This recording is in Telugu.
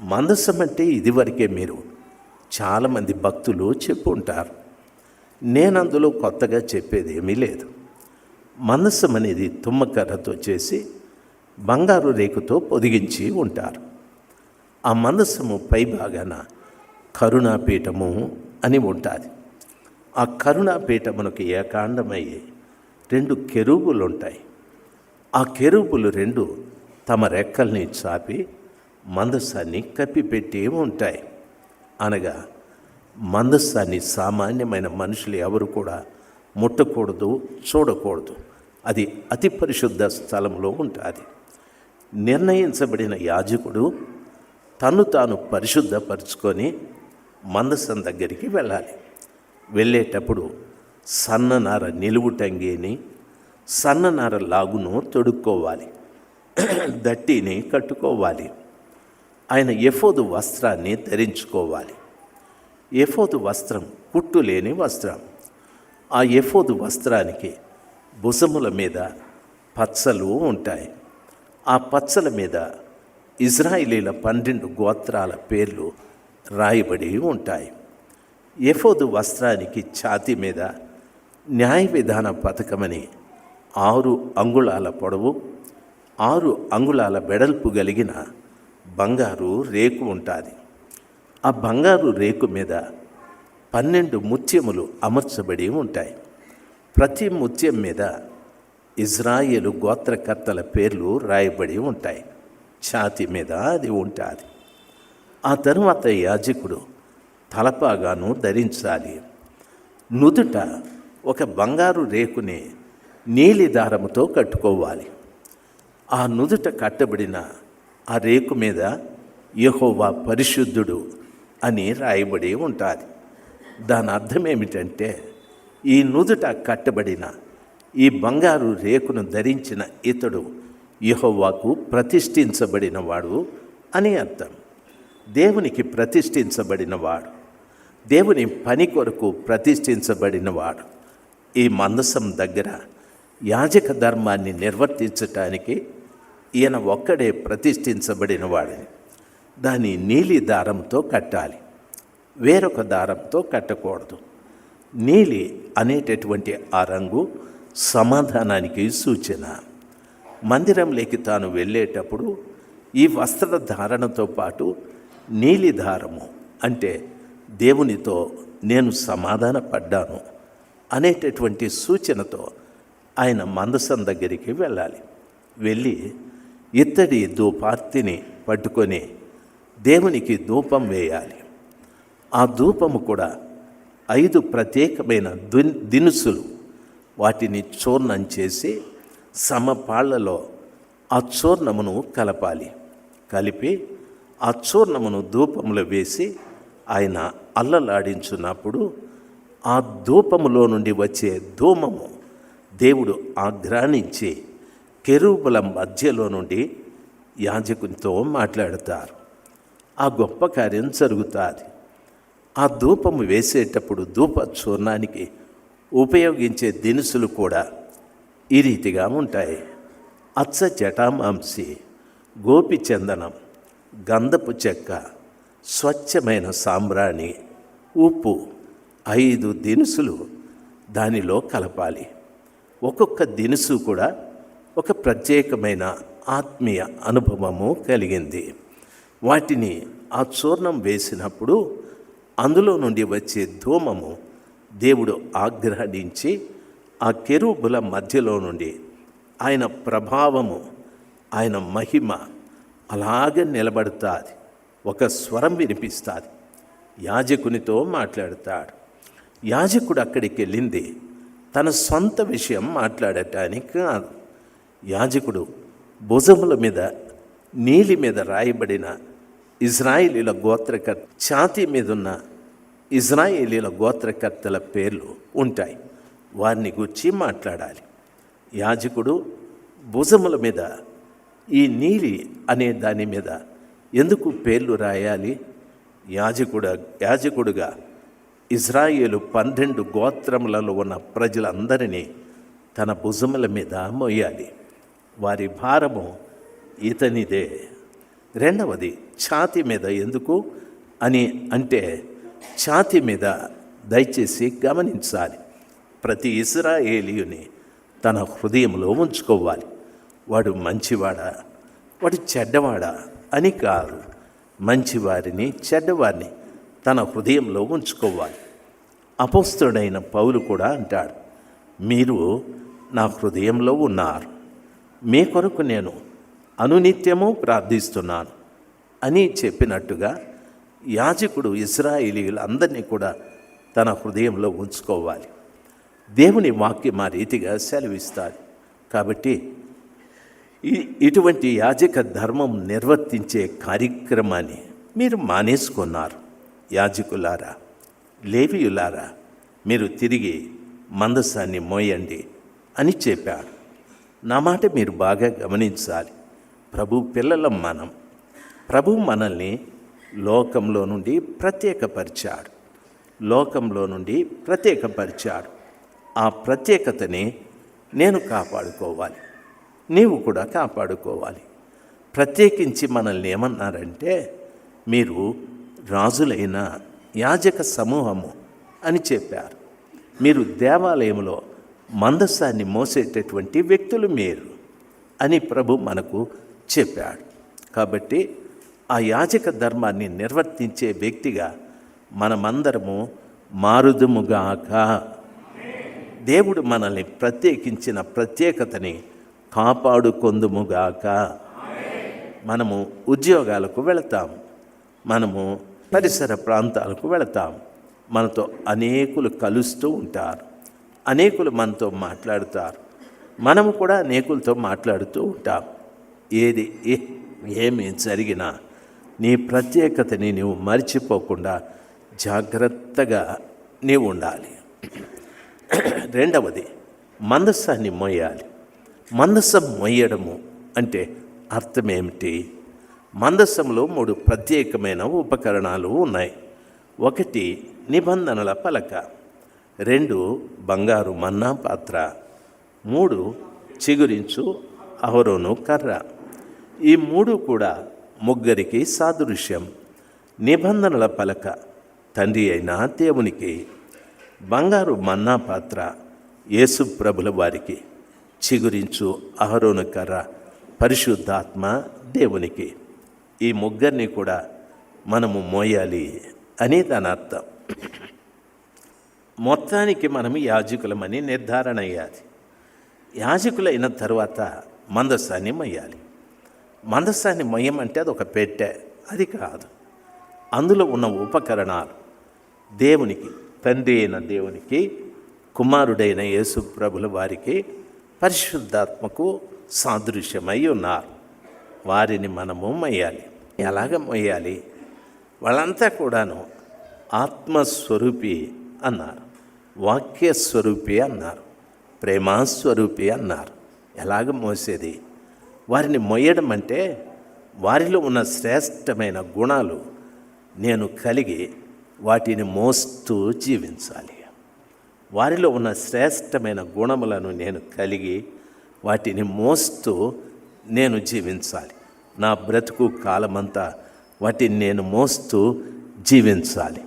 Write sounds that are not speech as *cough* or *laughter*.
మందసం అంటే ఇదివరకే మీరు చాలామంది భక్తులు చెప్పుంటారు నేను అందులో కొత్తగా చెప్పేది ఏమీ లేదు. మందసం అనేది తుమ్మకర్రతో చేసి బంగారు రేకుతో పొదిగించి ఉంటారు. ఆ మందసము పై భాగాన కరుణాపీఠము అని ఉంటుంది. ఆ కరుణాపీఠమునకు ఏకాండమయ్యే రెండు కెరూబులు ఉంటాయి ఆ కెరూబులు రెండు తమ రెక్కల్ని చాపి మందస్సాన్ని కప్పిపెట్టి ఉంటాయి. అనగా మందస్సాన్ని సామాన్యమైన మనుషులు ఎవరు కూడా ముట్టకూడదు చూడకూడదు. అది అతి పరిశుద్ధ స్థలంలో ఉంటుంది. నిర్ణయించబడిన యాజకుడు తను తాను పరిశుద్ధపరుచుకొని మందసం దగ్గరికి వెళ్ళాలి. వెళ్ళేటప్పుడు సన్ననార నిలువుటంగిని సన్ననార లాగును తొడుక్కోవాలి. *clears throat* దట్టిని కట్టుకోవాలి. ఆయన ఎఫోదు వస్త్రాన్ని ధరించుకోవాలి. ఎఫోదు వస్త్రం కుట్టు లేని వస్త్రం. ఆ ఎఫోదు వస్త్రానికి భుజముల మీద పచ్చలు ఉంటాయి. ఆ పచ్చల మీద ఇజ్రాయిలీల పన్నెండు గోత్రాల పేర్లు రాయబడి ఉంటాయి. ఎఫోదు వస్త్రానికి ఛాతీ మీద న్యాయ విధాన పథకమని ఆరు అంగుళాల పొడవు ఆరు అంగుళాల వెడల్పు కలిగిన బంగారు రేకు ఉంటుంది. ఆ బంగారు రేకు మీద పన్నెండు ముత్యములు అమర్చబడి ఉంటాయి. ప్రతి ముత్యం మీద ఇజ్రాయేలు గోత్రకర్తల పేర్లు రాయబడి ఉంటాయి. ఛాతి మీద అది ఉంటుంది. ఆ తరువాత యాజకుడు తలపాగాను ధరించాలి. నుదుట ఒక బంగారు రేకుని నీలి దారముతో కట్టుకోవాలి. ఆ నుదుట కట్టబడిన ఆ రేకు మీద యహోవా పరిశుద్ధుడు అని రాయబడి ఉంటుంది. దాని అర్థం ఏమిటంటే ఈ నుదుట కట్టబడిన ఈ బంగారు రేకును ధరించిన ఇతడు యహోవాకు ప్రతిష్ఠించబడినవాడు అని అర్థం. దేవునికి ప్రతిష్ఠించబడినవాడు దేవుని పని కొరకు ప్రతిష్ఠించబడినవాడు. ఈ మందసం దగ్గర యాజక ధర్మాన్ని నిర్వర్తించటానికి ఈయన ఒక్కడే ప్రతిష్ఠించబడిన వాడిని. దాన్ని నీలి దారంతో కట్టాలి. వేరొక దారంతో కట్టకూడదు. నీలి అనేటటువంటి ఆ రంగు సమాధానానికి సూచన. మందిరంలోకి తాను వెళ్ళేటప్పుడు ఈ వస్త్ర ధారణతో పాటు నీలి దారము అంటే దేవునితో నేను సమాధాన పడ్డాను అనేటటువంటి సూచనతో ఆయన మందసం దగ్గరికి వెళ్ళాలి. వెళ్ళి ఇత్తడి ధూపార్తిని పట్టుకొని దేవునికి ధూపం వేయాలి. ఆ ధూపము కూడా ఐదు ప్రత్యేకమైన దున్ దినుసులు. వాటిని చూర్ణం చేసి సమపాళ్ళలో ఆ చూర్ణమును కలపాలి. కలిపి ఆ చూర్ణమును ధూపములో వేసి ఆయన అల్లలాడించున్నప్పుడు ఆ ధూపములో నుండి వచ్చే ధూమము దేవుడు ఆఘ్రానించి కెరూపుల మధ్యలో నుండి యాజకునితో మాట్లాడతారు. ఆ గొప్ప కార్యం జరుగుతుంది. ఆ ధూపము వేసేటప్పుడు ధూప చూర్ణానికి ఉపయోగించే దినుసులు కూడా ఈ రీతిగా ఉంటాయి. అచ్చ జటామాంసి గోపి చందనం గంధపు చెక్క స్వచ్ఛమైన సాంబ్రాణి ఉప్పు ఐదు దినుసులు దానిలో కలపాలి. ఒక్కొక్క దినుసు కూడా ఒక ప్రత్యేకమైన ఆత్మీయ అనుభవము కలిగింది. వాటిని ఆ చూర్ణం వేసినప్పుడు అందులో నుండి వచ్చే ధూమము దేవుడు ఆగ్రహించి ఆ కెరూబుల మధ్యలో నుండి ఆయన ప్రభావము ఆయన మహిమ అలాగే నిలబడుతుంది. ఒక స్వరం వినిపిస్తుంది. యాజకునితో మాట్లాడతాడు. యాజకుడు అక్కడికి వెళ్ళింది. తన సొంత విషయం మాట్లాడటానికి కాదు. యాజకుడు భుజముల మీద నీలి మీద రాయబడిన ఇజ్రాయిలీల గోత్రకర్త ఛాతీ మీద ఉన్న ఇజ్రాయేలీల గోత్రకర్తల పేర్లు ఉంటాయి. వారిని గురించి మాట్లాడాలి. యాజకుడు భుజముల మీద ఈ నీలి అనే దాని మీద ఎందుకు పేర్లు రాయాలి? యాజకుడ యాజకుడుగా ఇజ్రాయేలు పన్నెండు గోత్రములలో ఉన్న ప్రజలందరినీ తన భుజముల మీద మోయాలి. వారి భారము ఇతనిదే. రెండవది ఛాతి మీద ఎందుకు అని అంటే ఛాతి మీద దయచేసి గమనించాలి. ప్రతి ఇస్రాయేలీయుని తన హృదయంలో ఉంచుకోవాలి. వాడు మంచివాడా? వాడు చెడ్డవాడా? అని కాదు. మంచివారిని చెడ్డవారిని తన హృదయంలో ఉంచుకోవాలి. అపోస్తుడైన పౌలు కూడా అంటాడు మీరు నా హృదయంలో ఉన్నారు. మీ కొరకు నేను అనునిత్యము ప్రార్థిస్తున్నాను అని చెప్పినట్టుగా యాజకుడు ఇస్రాయిలీలు అందరినీ కూడా తన హృదయంలో ఉంచుకోవాలి. దేవుని వాక్యం ఆ రీతిగా సెలవిస్తాడు. కాబట్టి ఇటువంటి యాజక ధర్మం నిర్వర్తించే కార్యక్రమాన్ని మీరు మానేసుకున్నారు. యాజకులారా లేవియులారా మీరు తిరిగి మందసాన్ని మోయండి అని చెప్పాడు. నా మాట మీరు బాగా గమనించాలి. ప్రభు పిల్లలం మనం. ప్రభు మనల్ని లోకంలో నుండి ప్రత్యేకపరిచాడు. లోకంలో నుండి ప్రత్యేకపరిచాడు. ఆ ప్రత్యేకతని నేను కాపాడుకోవాలి. నీవు కూడా కాపాడుకోవాలి. ప్రత్యేకించి మనల్ని ఏమన్నారంటే మీరు రాజులైన యాజక సమూహము అని చెప్పారు. మీరు దేవాలయంలో మందస్సాన్ని మోసేటటువంటి వ్యక్తులు మీరు అని ప్రభు మనకు చెప్పాడు. కాబట్టి ఆ యాజక ధర్మాన్ని నిర్వర్తించే వ్యక్తిగా మనమందరము మారుదుముగాక. దేవుడు మనల్ని ప్రత్యేకించిన ప్రత్యేకతని కాపాడుకొందుముగాక. మనము ఉద్యోగాలకు వెళతాం. మనము పరిసర ప్రాంతాలకు వెళతాం. మనతో అనేకులు కలుస్తూ ఉంటారు. అనేకులు మనతో మాట్లాడుతారు. మనము కూడా అనేకులతో మాట్లాడుతూ ఉంటాం. ఏది ఏ- ఏమి జరిగినా నీ ప్రత్యేకతని నీవు మర్చిపోకుండా జాగ్రత్తగా నీవు ఉండాలి. రెండవది మందస్సాన్ని మొయ్యాలి మందస్సం మోయడము అంటే అర్థం ఏమిటి మందస్సంలో మూడు ప్రత్యేకమైన ఉపకరణాలు ఉన్నాయి. ఒకటి నిబంధనల పలక. రెండు బంగారు మన్నా పాత్ర. మూడు చిగురించు అహరోను కర్ర. ఈ మూడు కూడా ముగ్గురికి సాదృశ్యం. నిబంధనల పలక తండ్రి అయిన దేవునికి బంగారు మన్నా పాత్ర యేసు ప్రభుల వారికి చిగురించు అహరోను కర్ర పరిశుద్ధాత్మ దేవునికి. ఈ ముగ్గురిని కూడా మనము మోయాలి అని దాని అర్థం. మొత్తానికి మనం యాజకులమని నిర్ధారణ అయ్యాలి యాజకులైన తర్వాత మందస్సాన్ని మయ్యాలి. మందస్సాన్ని మొయ్యమంటే అది ఒక పెట్టె అది కాదు. అందులో ఉన్న ఉపకరణాలు దేవునికి తండ్రి అయిన దేవునికి కుమారుడైన యేసు ప్రభుల వారికి పరిశుద్ధాత్మకు సాదృశ్యమై ఉన్నారు. వారిని మనము మొయ్యాలి. ఎలాగ మొయ్యాలి? వాళ్ళంతా కూడాను ఆత్మస్వరూపి అన్నారు. వాక్యస్వరూపి అన్నారు. ప్రేమాస్వరూపి అన్నారు. ఎలాగ మోసేది? వారిని మొయ్యడం అంటే వారిలో ఉన్న శ్రేష్టమైన గుణాలు నేను కలిగి వాటిని మోస్తూ జీవించాలి. వారిలో ఉన్న శ్రేష్టమైన గుణములను నేను కలిగి వాటిని మోస్తూ నేను జీవించాలి. నా బ్రతుకు కాలమంతా వాటిని నేను మోస్తూ జీవించాలి.